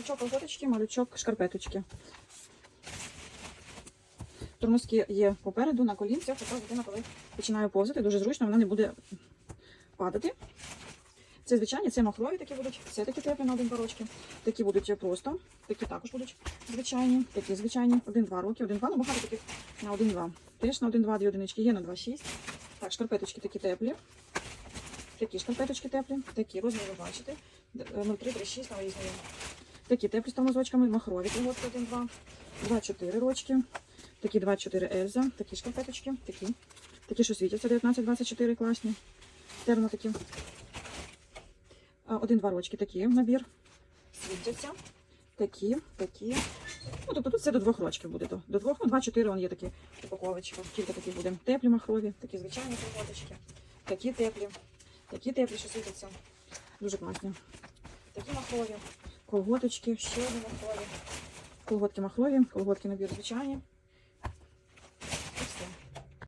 Малючок колготочки, малючок шкарпеточки. Тормозки є попереду на колінцях, тобто дитина, коли починає повзати, дуже зручно, вона не буде падати. Це звичайні, це махрові такі будуть, це такі теплі на один-два. Такі будуть просто, такі також будуть звичайні, такі звичайні, один-два роки, один-два, ну багато таких на один-два. Теж на один-два, дві одинички, є на два-шість. Так, шкарпеточки такі теплі. Такі шкарпеточки теплі, такі розміри бачите. Д- е, 0,3-3,6 на різні. Такі теплі з тормозочками, махрові колготки 1-2, 2-4 рочки, такі 2-4 Ельза, такі шкарпеточки, такі, такі, що світяться 19-24 класні. Термо такі. Один-два рочки такі набір. Світяться. Такі, такі. Ну, тобто тут все до двох рочків буде. До, до двох, ну, два-чотири, є такі упаковочки. Кілька таких буде. Теплі махрові, такі звичайні колготочки. Такі теплі. Такі теплі, що світяться. Дуже класні. Такі махрові. Колготочки, ще одні махлові. Колготки махлові, колготки набір звичайні.